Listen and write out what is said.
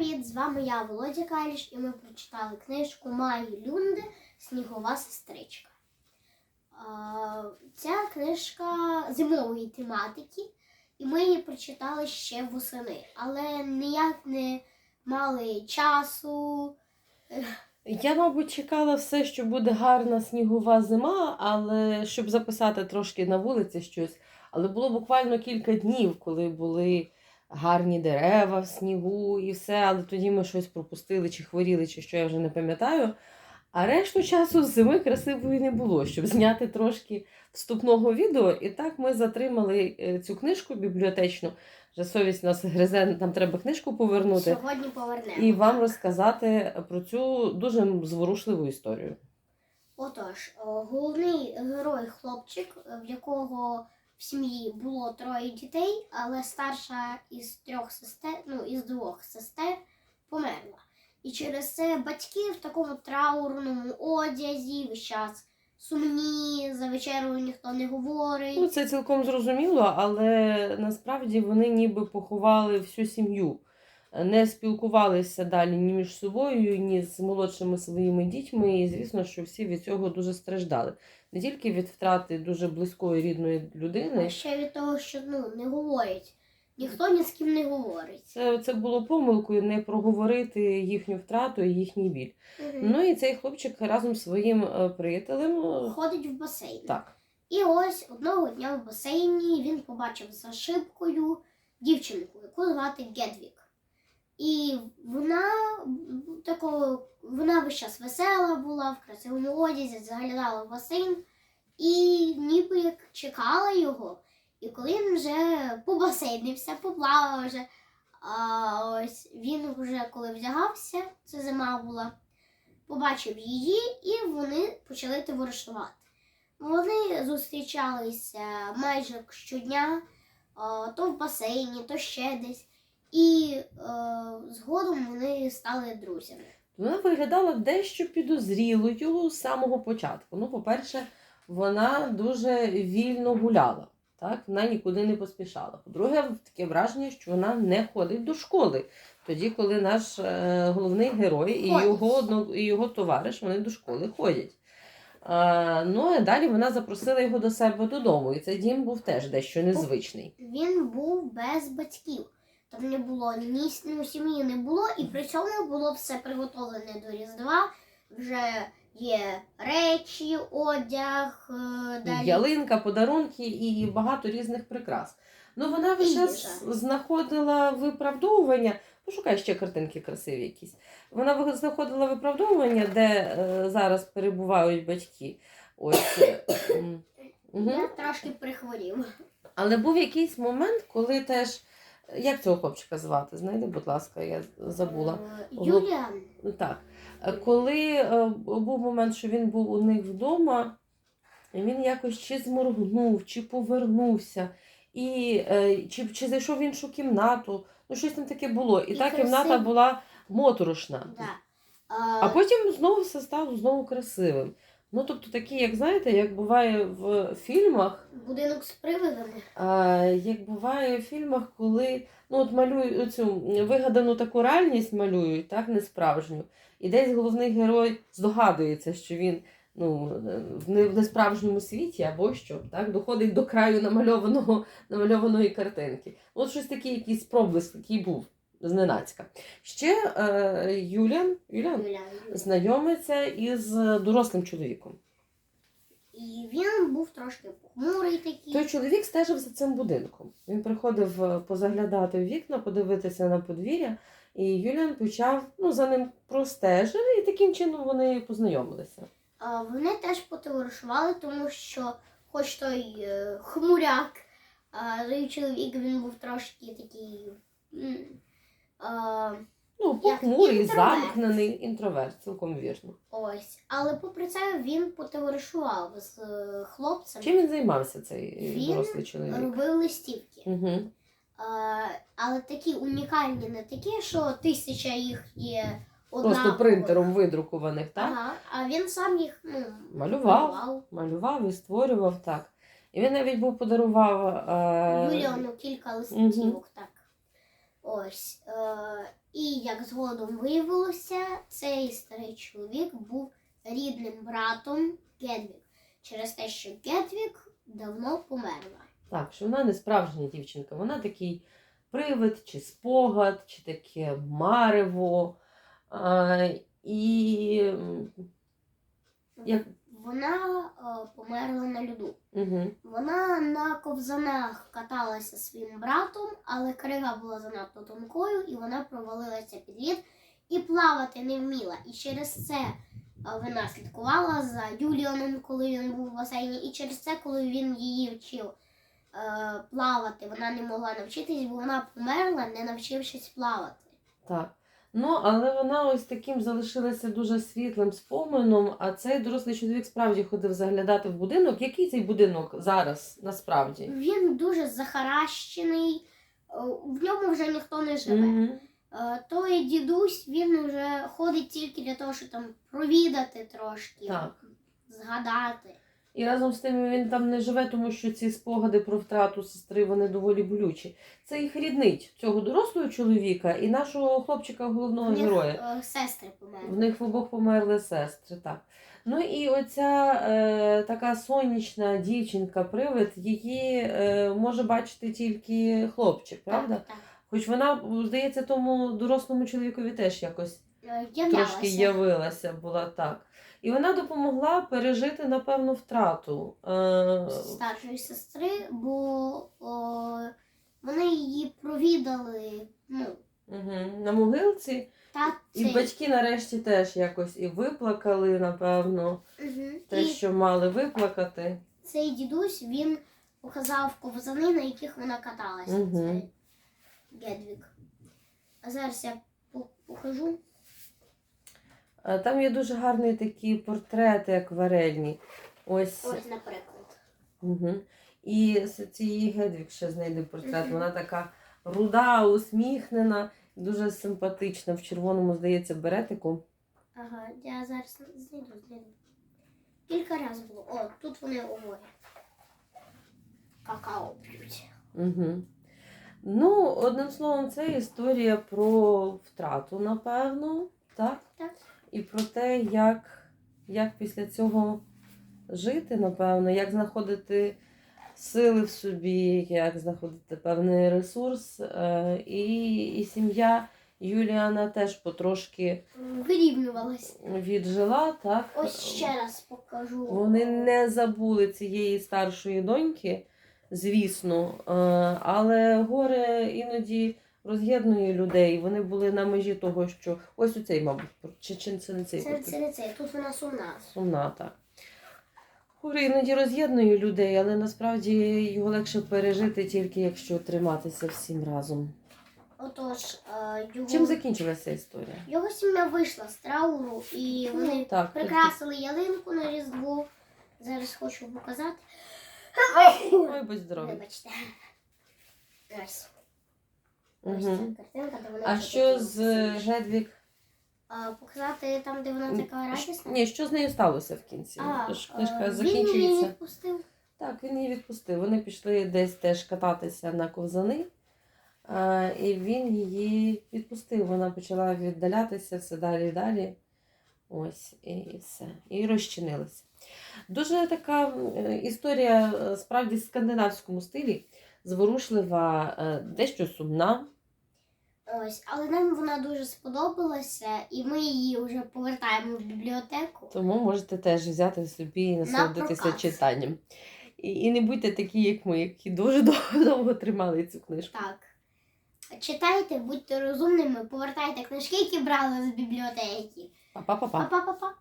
привіт! З вами я, Володя Каліш, і ми прочитали книжку Маї Люнди Снігова сестричка. Ця книжка зимової тематики, і ми її прочитали ще восени, але ніяк не мали часу. Я, мабуть, чекала все, що буде гарна снігова зима, але щоб записати трошки на вулиці щось. Але було буквально кілька днів, коли були гарні дерева в снігу і все, але тоді ми щось пропустили, чи хворіли, чи що я вже не пам'ятаю. А решту часу зими красивої не було, щоб зняти трошки вступного відео. І так ми затримали е, цю книжку бібліотечну. Вже совість нас гризе, нам треба книжку повернути Сьогодні повернемо. і вам розказати про цю дуже зворушливу історію. Отож, головний герой хлопчик, в якого в сім'ї було троє дітей, але старша із трьох сестер, ну із двох сестер померла. І через це батьки в такому траурному одязі весь час сумні, за вечерою ніхто не говорить. Ну, це цілком зрозуміло, але насправді вони ніби поховали всю сім'ю, не спілкувалися далі ні між собою, ні з молодшими своїми дітьми. І звісно, що всі від цього дуже страждали. Не тільки від втрати дуже близької рідної А людини. ще від того, що ну, не говорять. Ніхто ні з ким не говорить. Це, це було помилкою не проговорити їхню втрату і їхній біль. Мгм. Ну і цей хлопчик разом з своїм е, приятелем. е, Ходить в басейн. Так. І ось одного дня в басейні він побачив за шибкою дівчинку, яку звати Гедвік. І вона такого, вона весь час весела була, в красивому одязі, заглядала в басейн і ніби як чекала його. І коли він вже побасейнився, поплавав вже, а ось він вже коли вдягався, це зима була, побачив її, і вони почали товаришувати. Вони зустрічалися майже щодня, то в басейні, то ще десь. І е, згодом вони стали друзями. Вона виглядала дещо підозрілою з самого початку. Ну, по-перше, вона дуже вільно гуляла, так? вона нікуди не поспішала. По-друге, таке враження, що вона не ходить до школи. Тоді, коли наш е, головний герой і його, одно, і його товариш вони до школи ходять. А, ну, а далі вона запросила його до себе додому, і цей дім був теж дещо незвичний. Він був без батьків. Там не було ні ну, сім'ї не було, і при цьому було все приготовлене до Різдва. Вже є речі, одяг, е, далі. Ялинка, подарунки і багато різних прикрас. Ну, вона весь час знаходила виправдовування. Пошукай ще картинки красиві якісь. Вона знаходила виправдовування, де е, зараз перебувають батьки. Ось. мгм. Я трошки прихворів. Але був якийсь момент, коли теж. Як цього хлопчика звати? Знайди, будь ласка, я забула. Е, Юліан. Так. Е, Коли е, був момент, що він був у них вдома, він якось чи зморгнув, чи повернувся, і, чи, чи зайшов в іншу кімнату. Ну, щось там таке було. І, І та кімната була моторошна. Да. А потім знову все стало знову красивим. Ну, тобто, такі, як знаєте, як буває в фільмах, Будинок з привидами. а, як буває в фільмах, коли ну, от малюють цю вигадану таку реальність малюють, так, не справжню. І десь головний герой здогадується, що він ну, в несправжньому світі або що, так, доходить до краю намальованого, намальованої картинки. От щось таке, якийсь проблиск такий був зненацька. Ще е, Юліан, Юліан знайомиться із дорослим чоловіком. І він був трошки похмурий такий. Той чоловік стежив за цим будинком. Він приходив е, позаглядати в вікна, подивитися на подвір'я, і Юліан почав ну, за ним простежив, і таким чином вони познайомилися. А, Вони теж потоваришували, тому що, хоч той е, хмуряк, той чоловік він був трошки такий. А, Ну, похмурий, інтроверт. замкнений інтроверт, цілком вірно. ось. Але попри це він потоваришував з е, хлопцем, Чим він займався, цей е, Він дорослий чоловік? робив листівки. Угу. А, але такі унікальні, не такі, що тисяча їх є однакових. Просто принтером видрукуваних, так? Ага, а він сам їх ну, Малював. малював. Малював і створював так. І він навіть був подарував. Е... Юліану кілька листівок, так. Ось. Е, і як згодом виявилося, цей старий чоловік був рідним братом Гедвік. Через те, що Гедвік давно померла. Так, що вона не справжня дівчинка, вона такий привид, чи спогад, чи таке марево. А, і як, Вона е, померла на льоду. угу, Вона на ковзанах каталася зі своїм братом, але крига була занадто тонкою, і вона провалилася під лід і плавати не вміла. І через це е, вона слідкувала за Юліаном, коли він був в басейні, і через це, коли він її вчив е, плавати, вона не могла навчитись, бо вона померла, не навчившись плавати. так. Ну, але вона ось таким залишилася дуже світлим споменом, а цей дорослий чоловік справді ходив заглядати в будинок. Який цей будинок зараз насправді? Він дуже захаращений, е, в ньому вже ніхто не живе. Мгм. Е, Той дідусь він вже ходить тільки для того, щоб там провідати трошки, Так. згадати. І разом з тим він там не живе, тому що ці спогади про втрату сестри вони доволі болючі. Це їх ріднить цього дорослого чоловіка і нашого хлопчика головного них героя. е, сестри померли. В них в обох померли сестри, так. Ну і оця е, така сонячна дівчинка-привид, її е, може бачити тільки хлопчик, правда? Так, так. Хоч вона, здається, тому дорослому чоловікові теж якось Е, трошки явилася, була так. І вона допомогла пережити, напевно, втрату. Е, старшої сестри, бо о, вони її провідали. Ну, угу, на могилці. та І батьки нарешті теж якось і виплакали, напевно, Мгм. те, І що мали виплакати. цей дідусь він показав ковзани, на яких вона каталася. Цей Гедвік. А зараз я по- покажу. Е, Там є дуже гарні такі портрети акварельні. Ось. Ось, наприклад. Угу. І з цієї Гедвік ще знайде портрет. Вона така руда, усміхнена, дуже симпатична. В червоному, здається, беретику. Ага, я зараз знайду, знайду. Кілька разів було. О, тут вони обоє. Какао п'ють. Угу. Ну, одним словом, це історія про втрату, напевно, так? Так. І про те, як, як після цього жити, напевно, як знаходити сили в собі, як знаходити певний ресурс. Е, І, і сім'я Юліана теж потрошки Вирівнювалась. віджила, так? Ось ще раз покажу. Вони не забули цієї старшої доньки, звісно, е, але горе іноді роз'єднує людей. Вони були на межі того, що ось у цей, мабуть, чи, чи це не цей Це, це не це. Тут вона сумна. сумна, так. Горе іноді роз'єднує людей, але насправді його легше пережити тільки якщо триматися всім разом. Отож, е, його, Чим закінчилася історія? його сім'я вийшла з трауру і вони Так, прикрасили ялинку на Різдво. Зараз хочу показати. Ой, будь здоровий. Вибачте. Ось. Угу. картинка, де вона А що з? А, показати там, де вона така радісна? Ні, що з нею сталося в кінці? А, Тож е, книжка Він її закінчується. відпустив. Так, він її відпустив. Вони пішли десь теж кататися на ковзани, а, і він її відпустив. Вона почала віддалятися все далі і далі. Ось, і, і все. І розчинилася. Дуже така м, історія е, справді в скандинавському стилі, зворушлива, е, дещо сумна. Ось, але нам вона дуже сподобалася, і ми її вже повертаємо в бібліотеку. Тому можете теж взяти собі і насолодитися прокат. читанням. І, і не будьте такі, як ми, які дуже довго, довго тримали цю книжку. Так. Читайте, будьте розумними, повертайте книжки, які брали з бібліотеки. Па-па-па-па. Па-па-па-па.